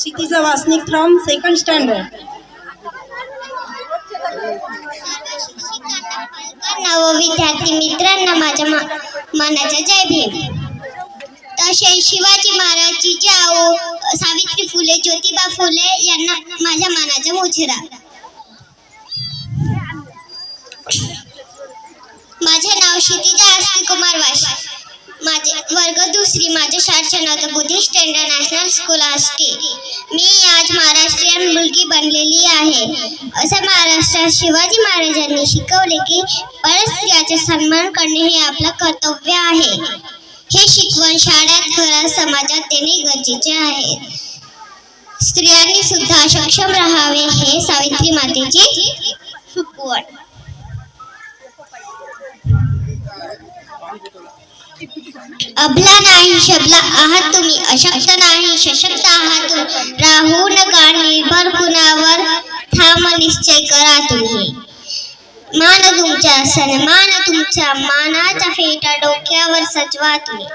Kshitija Wasnik from second standard. नव विद्यार्थी मित्रांना माझ्या मा- मनाचा जय भीम. तसेच शिवाजी महाराजची जाऊ सावित्री फुले ज्योतिबा फुले यांना माझ्या मनाचा मुजरा. माझे नाव क्षितिजा आस्ती कुमार वाश दुसरी शाळेचे नाव बुद्धिस्ट इंटरनॅशनल स्कूल आष्टी मी आज महाराष्ट्रीयन मुलगी बनलेली आहे. असं महाराष्ट्रात शिवाजी महाराजांनी शिकवले की परस्त्रियाचा सन्मान करणे हे आपलं कर्तव्य आहे. हे शिकवण शाळेत घरात समाजात देणे गरजेचे आहे. स्त्रियांनी सुद्धा सक्षम राहावे हे सावित्री मातेची शिकवण अबला नाही शबला आहात तुम्ही अशक्त नाही सशक्त आहात राहू नका निर्भर कुणावर ठाम निश्चय करा तुम्ही. मान तुमचा सन्मान तुमचा मानाचा फेटा डोक्यावर सजवा तुम्ही.